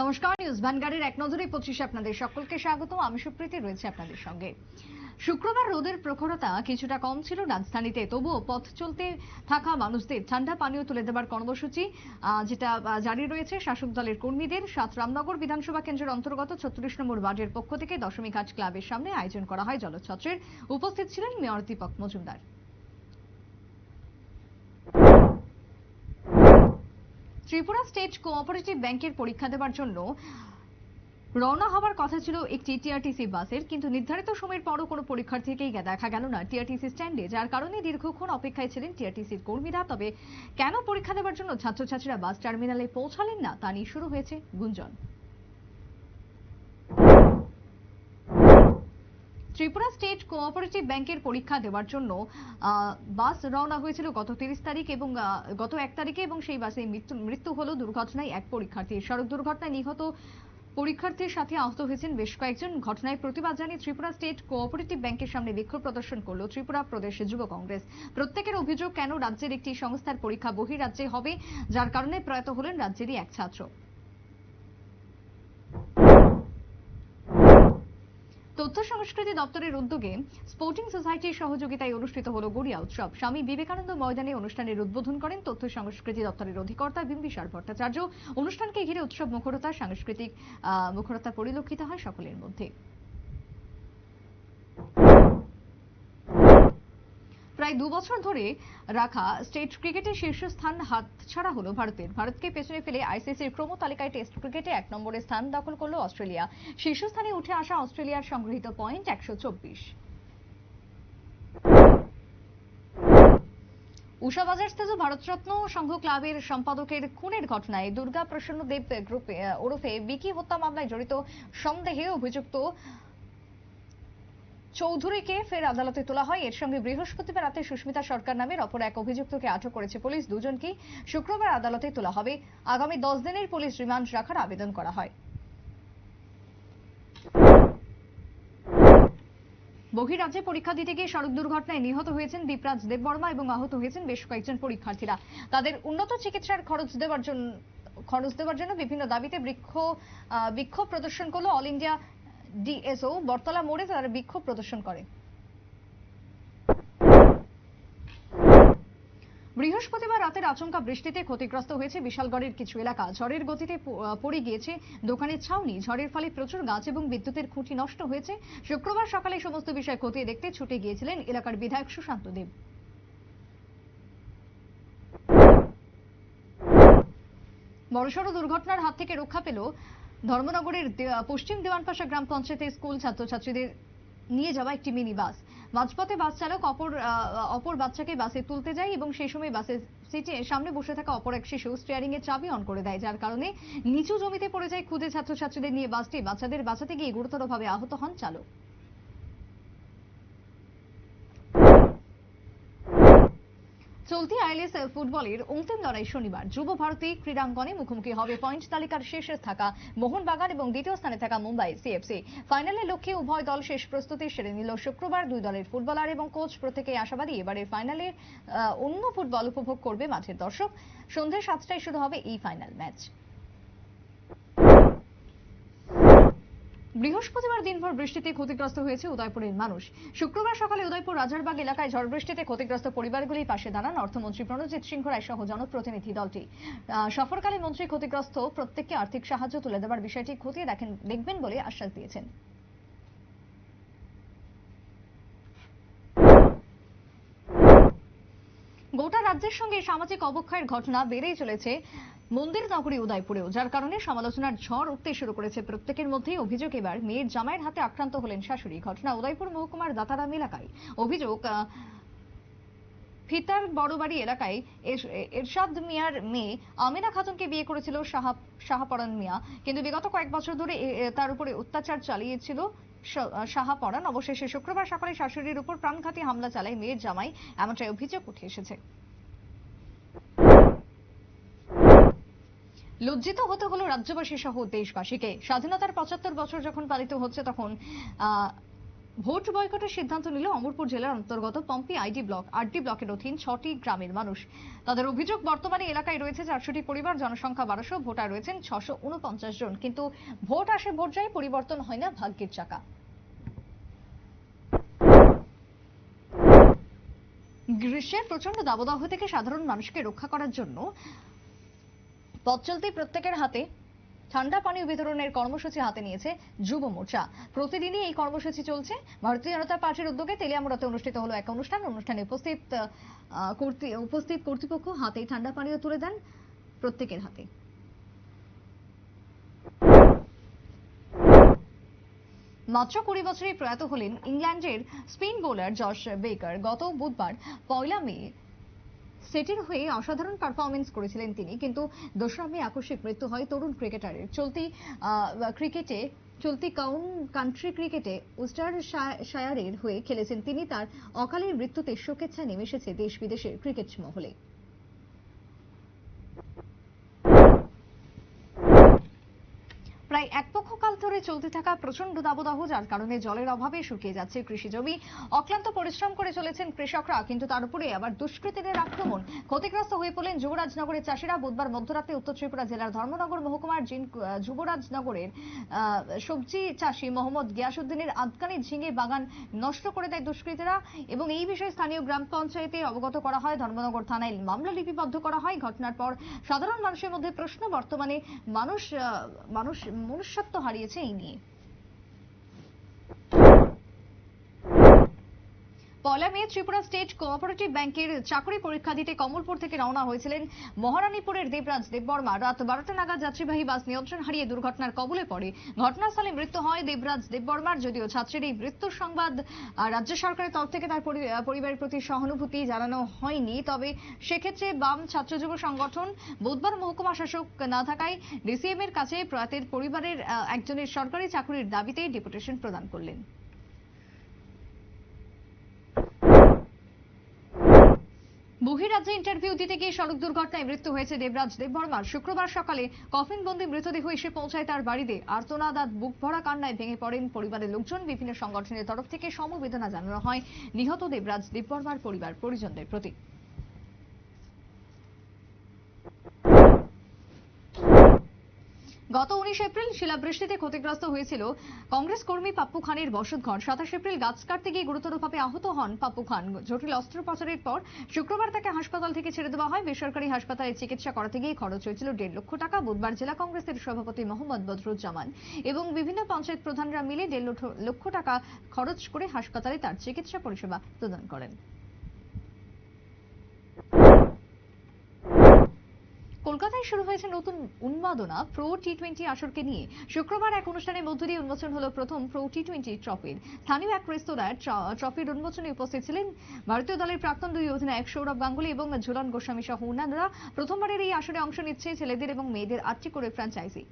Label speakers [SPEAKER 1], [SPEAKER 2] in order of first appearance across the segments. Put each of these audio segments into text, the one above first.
[SPEAKER 1] নমস্কার নিউজ ভ্যানগার্ডের এক নজরে পঁচিশে আপনাদের সকলকে স্বাগত আমি সুপ্রীতি, রয়েছে আপনাদের সঙ্গে। শুক্রবার রোদের প্রখরতা কিছুটা কম ছিল রাজধানীতে, তবুও পথ চলতে থাকা মানুষদের ঠান্ডা পানীয় তুলে দেবার কর্মসূচি যেটা জারি রয়েছে শাসক দলের কর্মীদের। সাত রামনগর বিধানসভা কেন্দ্রের অন্তর্গত ছত্রিশ নম্বর ওয়ার্ডের পক্ষ থেকে দশমী ঘাট ক্লাবের সামনে আয়োজন করা হয়। জলছত্রের উপস্থিত ছিলেন mayor Dipak Majumdar. Tripura state cooperative ব্যাংকের পরীক্ষা দেওয়ার জন্য রওনা হওয়ার কথা ছিল একটি টিআরটিসি বাসের, কিন্তু নির্ধারিত সময়ের পরও কোনো পরীক্ষার্থীকেই দেখা গেল না টিআরটিসি স্ট্যান্ডে, যার কারণে দীর্ঘক্ষণ অপেক্ষায় ছিলেন টিআরটিসির কর্মীরা। তবে কেন পরীক্ষা দেওয়ার জন্য ছাত্রছাত্রীরা বাস টার্মিনালে পৌঁছালেন না তা নিয়ে শুরু হয়েছে গুঞ্জন। ত্রিপুরা স্টেট কোঅপারেটিভ ব্যাংকের পরীক্ষা দেওয়ার জন্য বাস রওনা হয়েছিল গত তিরিশ তারিখ এবং গত এক তারিখে এবং সেই বাসে মৃত্যু মৃত্যু হলো দুর্ঘটনায় এক পরীক্ষার্থী সড়ক দুর্ঘটনায় নিহত পরীক্ষার্থীর সাথে আহত হয়েছেন বেশ কয়েকজন। ঘটনায় প্রতিবাদ জানিয়ে ত্রিপুরা স্টেট কোঅপারেটিভ ব্যাংকের সামনে বিক্ষোভ প্রদর্শন করল ত্রিপুরা প্রদেশ যুব কংগ্রেস। প্রত্যেকের অভিযোগ, কেন রাজ্যের একটি সংস্থার পরীক্ষা বহিরাজ্যে হবে, যার কারণে প্রয়াত হলেন রাজ্যেরই এক ছাত্র। তথ্য সংস্কৃতি দপ্তরের উদ্যোগে স্পোর্টিং সোসাইটির সহযোগিতায় অনুষ্ঠিত হলো গড়িয়া উৎসব। স্বামী বিবেকানন্দ ময়দানে অনুষ্ঠানের উদ্বোধন করেন তথ্য সংস্কৃতি দপ্তরের অধিকর্তা বিম্বিসার ভট্টাচার্য। অনুষ্ঠানকে ঘিরে উৎসব মুখরতা, সাংস্কৃতিক মুখরতা পরিলক্ষিত হয় সকলের মধ্যে। প্রায় দু বছর ধরে রাখা স্টেট ক্রিকেটের শীর্ষস্থান হাতছাড়া হলো ভারতের। ভারতকে পেছনে ফেলে আইসিসির ক্রম তালিকায় টেস্ট ক্রিকেটে এক নম্বরে স্থান দখল করল অস্ট্রেলিয়া। শীর্ষস্থানে উঠে আসা অস্ট্রেলিয়ার সংগৃহীত পয়েন্ট একশো চব্বিশ। উষা বাজারস্থিত ভারতরত্ন সংঘ ক্লাবের সম্পাদকের খুনের ঘটনায় দুর্গা প্রসন্ন দেব গ্রুপে ওরফে বিকি হত্যা মামলায় জড়িত সন্দেহে অভিযুক্ত চৌধুরীকে ফের আদালতে তোলা হয়। এর সঙ্গে বৃহস্পতিবার রাতে সুস্মিতা সরকার নামের অপর এক অভিযুক্তকে আটক করেছে পুলিশ। দুজনকেই শুক্রবার আদালতে তোলা হবে। আগামী দশ দিনের পুলিশ রিমান্ড রাখার আবেদন করা হয়। বহিরাজ্যে পরীক্ষা দিতে গিয়ে সড়ক দুর্ঘটনায় নিহত হয়েছেন দীপরাজ দেববর্মা এবং আহত হয়েছেন বেশ কয়েকজন পরীক্ষার্থীরা। তাদের উন্নত চিকিৎসার খরচ দেওয়ার জন্য খরচ দেওয়ার জন্য বিভিন্ন দাবিতে বৃক্ষ বিক্ষোভ প্রদর্শন করল অল ইন্ডিয়া ডিএসও বটতলা মোড়ে তারা বিক্ষোভ প্রদর্শন করে। বৃহস্পতিবার রাতের আচমকা বৃষ্টিতে ক্ষতিগ্রস্ত হয়েছে বিশালগড়ের কিছু এলাকা। ঝড়ের গতিতে পড়ে গিয়েছে দোকানের ছাউনি। ঝড়ের ফলে প্রচুর গাছ এবং বিদ্যুতের খুঁটি নষ্ট হয়েছে। শুক্রবার সকালে সমস্ত বিষয় খতিয়ে দেখতে ছুটে গিয়েছিলেন এলাকার বিধায়ক সুশান্ত দেব। বড়সড় দুর্ঘটনার হাত থেকে রক্ষা পেল ধর্মনগরের পশ্চিম দেওয়ানপাশা গ্রাম পঞ্চায়েতের স্কুল ছাত্রছাত্রীদের নিয়ে যাওয়া একটি মিনি বাস। মাঝপথে বাস চালক অপর অপর বাচ্চাকে বাসে তুলতে যায় এবং সেই সময় বাসের সিটে সামনে বসে থাকা অপর এক শিশু স্টিয়ারিং এর চাবি অন করে দেয়, যার কারণে নিচু জমিতে পড়ে যায় খুদে ছাত্রছাত্রীদের নিয়ে বাসটি। বাচ্চাদের বাঁচাতে গিয়ে গুরুতরভাবে আহত হন চালক। চলতি আইএলএস ফুটবলের অন্তিম লড়াই শনিবার। যুব ভারতী ক্রীড়াঙ্গনে মুখোমুখি হবে পয়েন্ট তালিকার শীর্ষে থাকা মোহনবাগান এবং দ্বিতীয় স্থানে থাকা মুম্বাই সিএফসি ফাইনালের লক্ষ্যে উভয় দল শেষ প্রস্তুতি সেরে নিল শুক্রবার দুই দলের ফুটবলার এবং কোচ প্রত্যেকেই আশাবাদী এবারের ফাইনালের অন্য ফুটবল উপভোগ করবে মাঠের দর্শক। সন্ধ্যে সাতটায় শুরু হবে এই ফাইনাল ম্যাচ। বৃহস্পতিবার দিনভর বৃষ্টিতে ক্ষতিগ্রস্ত হয়েছে উদয়পুরের মানুষ। শুক্রবার সকালে উদয়পুর রাজারবাগ এলাকায় ঝড় বৃষ্টিতে ক্ষতিগ্রস্ত পরিবারগুলির পাশে দাঁড়ান অর্থমন্ত্রী প্রণজিৎ সিংহ রায় সহ জনপ্রতিনিধি দলটি। সফরকালে মন্ত্রী ক্ষতিগ্রস্ত প্রত্যেককে আর্থিক সাহায্য তুলে দেওয়ার বিষয়টি খতিয়ে দেখেন, দেখবেন বলে আশ্বাস দিয়েছেন। গোটা রাজ্যের সঙ্গে সামাজিক অবক্ষয়ের ঘটনা বেড়েই চলেছে। মন্দির নগরী উদয়পুরেও, যার কারণে সমালোচনার ঝড় উঠতে শুরু করেছে প্রত্যেকের মধ্যেই অভিযোগ এবার, মেয়ের জামাইয়ের হাতে আক্রান্ত হলেন শাশুড়ি। ঘটনা উদয়পুর মহকুমার দাতারাম এলাকায়। অভিযোগ ফিতার বড়বাড়ি এলাকায় এরশাদ মিয়ার মেয়ে আমিনা খাতুনকে বিয়ে করেছিল শাহা- শাহাপরান মিয়া। কিন্তু বিগত কয়েক বছর ধরে তার উপরে অত্যাচার চালিয়েছিল শাহাপরান অবশেষে শুক্রবার সকালে শাশুড়ির উপর প্রাণঘাতী হামলা চালায় মেয়ের জামাই, এমনটাই অভিযোগ উঠে এসেছে। লজ্জিত হতে হলো রাজ্যবাসী সহ দেশবাসীকে। স্বাধীনতার পঁচাত্তর বছর যখন পালিত হচ্ছে তখন ভোট বয়কটের সিদ্ধান্ত নিল অমরপুর জেলার অন্তর্গত পম্পি আইডি ব্লক, আরডি ব্লকের অধীন ছটি গ্রামের মানুষ। তাদের অভিযোগ, বর্তমানে এলাকায় রয়েছে চারশোটি পরিবার, জনসংখ্যা বারোশো, ভোটার রয়েছেন ছশো উনপঞ্চাশ জন। কিন্তু ভোট আসে ভোট যায়, পরিবর্তন হয় না ভাগ্যের চাকা। গ্রীষ্মের প্রচণ্ড দাবদাহ থেকে সাধারণ মানুষকে রক্ষা করার জন্য পথ চলতি প্রত্যেকের হাতে ঠান্ডা পানীয় বিতরণের কর্মসূচি হাতে নিয়েছে যুব মোর্চা। প্রতিদিনই এই কর্মসূচি চলছে। ভারতীয় জনতা পার্টির উদ্যোগে তেলিয়ামুড়াতে অনুষ্ঠিত হলো এক অনুষ্ঠান। অনুষ্ঠানে উপস্থিত উপস্থিত কর্তৃপক্ষ হাতে ঠান্ডা পানীয় তুলে দেন প্রত্যেকের হাতে। মাত্র কুড়ি বছরে প্রয়াত হলেন ইংল্যান্ডের স্পিন বোলার জশ বেকার। গত বুধবার পয়লা মে সেটির হয়ে অসাধারণ পারফরমেন্স করেছিলেন তিনি। কিন্তু দোসরা মে আকস্মিক মৃত্যু হয় তরুণ ক্রিকেটারের চলতি ক্রিকেটে চলতি কাউন কান্ট্রি ক্রিকেটে উস্টার শায়ারের হয়ে খেলেছেন তিনি। তার অকালের মৃত্যুতে শোকেচ্ছা নেমে এসেছে দেশ বিদেশের ক্রিকেট মহলে। প্রায় এক পক্ষকাল ধরে চলতে থাকা প্রচণ্ড দাবদাহ, যার কারণে জলের অভাবে শুকিয়ে যাচ্ছে কৃষি জমি। অক্লান্ত পরিশ্রম করে চলেছেন কৃষকরা, কিন্তু তার উপরে আবার দুষ্কৃতীদের আক্রমণ। ক্ষতিগ্রস্ত হয়ে পড়লেন যুবরাজনগরের চাষিরা। বুধবার মধ্যরাতে উত্তর ত্রিপুরা জেলার ধর্মনগর মহকুমার যুবরাজনগরের সবজি চাষী মোহাম্মদ গিয়াসুদ্দিনের আদকানি ঝিঙে বাগান নষ্ট করে দেয় দুষ্কৃতীরা এবং এই বিষয়ে স্থানীয় গ্রাম পঞ্চায়েতে অবগত করা হয়। ধর্মনগর থানায় মামলা লিপিবদ্ধ করা হয়। ঘটনার পর সাধারণ মানুষের মধ্যে প্রশ্ন বর্তমানে, মানুষ মানুষ মনুষ্যত্ব হারিয়েছে এই নিয়ে। পয়লা মে ত্রিপুরা স্টেট কোঅপারেটিভ ব্যাংকের চাকরি পরীক্ষা দিতে কমলপুর থেকে রওনা হয়েছিলেন মহারানীপুরের দেবরাজ দেববর্মা। রাত বারোটা নাগাদ যাত্রীবাহী বাস নিয়ন্ত্রণ হারিয়ে দুর্ঘটনার কবলে পড়ে। ঘটনাস্থলে মৃত্যু হয় দেবরাজ দেববর্মার, যদিও ছাত্রীর এই মৃত্যুর সংবাদ রাজ্য সরকারের তরফ থেকে তার পরি- পরিবারের প্রতি সহানুভূতি জানানো হয়নি। তবে সেক্ষেত্রে বাম ছাত্র যুব সংগঠন বুধবার মহকুমা শাসক না থাকায় ডিসিএম এর কাছে প্রয়াতের পরিবারের একজনের সরকারি চাকরির দাবিতে ডেপুটেশন প্রদান করলেন। বহিরাজ্যে ইন্টারভিউ দিতে গিয়ে সড়ক দুর্ঘটনায় মৃত্যু হয়েছে দেবরাজ দেববর্মার। শুক্রবার সকালে কফিনবন্দি মৃতদেহ এসে পৌঁছায় তার বাড়িতে। আর্তনাদ আর বুক ভরা কান্নায় ভেঙে পড়েন পরিবারের লোকজন। বিভিন্ন সংগঠনের তরফ থেকে সমবেদনা জানানো হয় নিহত দেবরাজ দেববর্মার পরিবার পরিজনদের প্রতি। গত উনিশ এপ্রিল শিলাবৃষ্টিতে ক্ষতিগ্রস্ত হয়েছিল কংগ্রেস কর্মী পাপ্পু খানের বসতঘর। সাতাশ এপ্রিল গাছ কাটতে গিয়ে গুরুতরভাবে আহত হন পাপ্পু খান। জটিল অস্ত্রোপচারের পর শুক্রবার তাকে হাসপাতাল থেকে ছেড়ে দেওয়া হয়। বেসরকারি হাসপাতালে চিকিৎসা করাতে গিয়ে খরচ হয়েছিল দেড় লক্ষ টাকা। বুধবার জেলা কংগ্রেসের সভাপতি মোহাম্মদ বদরুজ্জামান এবং বিভিন্ন পঞ্চায়েত প্রধানরা মিলে দেড় লক্ষ টাকা খরচ করে হাসপাতালে তার চিকিৎসা পরিষেবা প্রদান করেন। কলকাতায় শুরু হয়েছে নতুন উন্মাদনা প্রো টি টোয়েন্টি আসরকে নিয়ে। শুক্রবার এক অনুষ্ঠানের মধ্য দিয়ে উন্মোচন হলো প্রথম প্রো টি টোয়েন্টি ট্রফির। স্থানীয় এক রেস্তোরাঁয় ট্র- ট্রফির উন্মোচনে উপস্থিত ছিলেন ভারতীয় দলের প্রাক্তন দুই অধিনায়ক সৌরভ গাঙ্গুলি এবং ঝুলন গোস্বামী সহ অন্যান্যরা। প্রথমবারের এই আসরে অংশ নিচ্ছে ছেলেদের এবং মেয়েদের আটটি করে ফ্র্যাঞ্চাইজি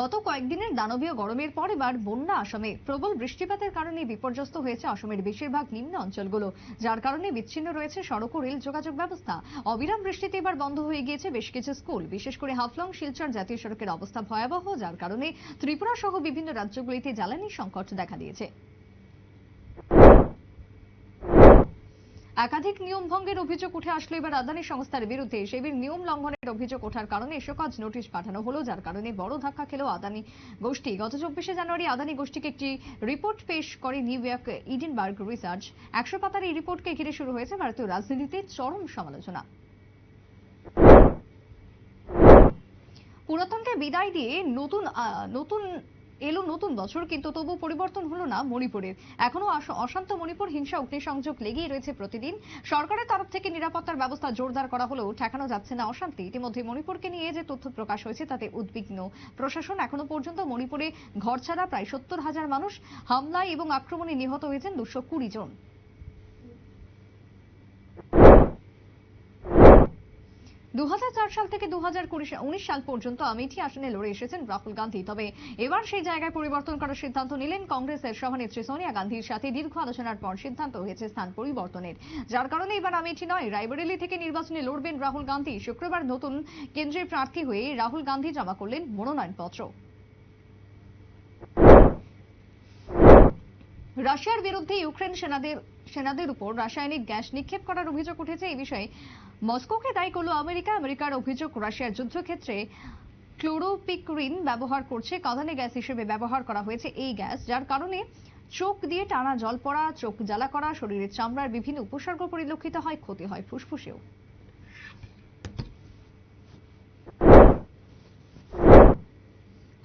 [SPEAKER 1] গত কয়েকদিনের দানবীয় গরমের পর এবার বন্যা আসামে প্রবল বৃষ্টিপাতের কারণে বিপর্যস্ত হয়েছে আসামের বেশিরভাগ নিম্ন অঞ্চলগুলো। যার কারণে বিচ্ছিন্ন রয়েছে সড়ক ও রেল যোগাযোগ ব্যবস্থা। অবিরাম বৃষ্টিতে এবার বন্ধ হয়ে গিয়েছে বেশ কিছু স্কুল, বিশেষ করে হাফলং, শিলচর জাতীয় সড়কের অবস্থা ভয়াবহ, যার কারণে ত্রিপুরা সহ বিভিন্ন রাজ্যগুলিতে জ্বালানি সংকট দেখা দিয়েছে। একাধিক নিয়ম ভঙ্গের অভিযোগ উঠে আসলো এবার আদানি সংস্থার বিরুদ্ধে। সেবির নিয়ম লঙ্ঘনের অভিযোগ ওঠার কারণে এসকাজ নোটিশ পাঠানো হলো, যার কারণে বড় ধাক্কা খেলো আদানি গোষ্ঠী। গত চব্বিশে জানুয়ারি আদানি গোষ্ঠীকে একটি রিপোর্ট পেশ করে নিউ ইয়র্ক ইডেনবার্গ রিসার্চ। একশো পাতার এই রিপোর্টকে ঘিরে শুরু হয়েছে ভারতীয় রাজনীতিতে চরম সমালোচনা। পুরাতনকে বিদায় দিয়ে নতুন নতুন এলো নতুন বছর, কিন্তু তবু পরিবর্তন হলো না মণিপুরের। এখনও অশান্ত মণিপুর, হিংসা, অগ্নিসংযোগ লেগেই রয়েছে প্রতিদিন। সরকারের তরফ থেকে নিরাপত্তার ব্যবস্থা জোরদার করা হলেও ঠেকানো যাচ্ছে না অশান্তি। ইতিমধ্যে মণিপুরকে নিয়ে যে তথ্য প্রকাশ হয়েছে, তাতে উদ্বিগ্ন। প্রশাসন এখনও পর্যন্ত মণিপুরে ঘর ছাড়া প্রায় সত্তর হাজার মানুষ হামলায় এবং আক্রমণে নিহত হয়েছেন দুশো কুড়ি জন। দু হাজার চার সাল থেকে দু সাল পর্যন্ত আমেঠি আসনে লড়ে এসেছেন রাহুল গান্ধী। তবে এবার সেই জায়গায় পরিবর্তন করার সিদ্ধান্ত নিলেন কংগ্রেসের সভানেত্রী সোনিয়া গান্ধীর সাথে দীর্ঘ আলোচনার পর সিদ্ধান্ত হয়েছে স্থান পরিবর্তনের। যার কারণে এবার আমেঠি নয়, রায়বরেলি থেকে নির্বাচনে লড়বেন রাহুল গান্ধী। শুক্রবার নতুন কেন্দ্রের প্রার্থী হয়ে রাহুল গান্ধী জমা করলেন মনোনয়নপত্র। রাশিয়ার বিরুদ্ধে ইউক্রেন সেনাদের সেনাদের উপর রাসায়নিক গ্যাস নিক্ষেপ করার অভিযোগ উঠেছে। এই বিষয়ে মস্কোকে দায়ী করল আমেরিকা। আমেরিকার অভিযোগ, রাশিয়ার যুদ্ধক্ষেত্রে ক্লোরোপিকরিন ব্যবহার করছে। কাঁদানে গ্যাস হিসেবে ব্যবহার করা হয়েছে এই গ্যাস, যার কারণে চোখ দিয়ে টানা জল পড়া, চোখ জ্বালা করা শরীরের চামড়ার বিভিন্ন উপসর্গ পরিলক্ষিত হয়, ক্ষতি হয় ফুসফুসেও।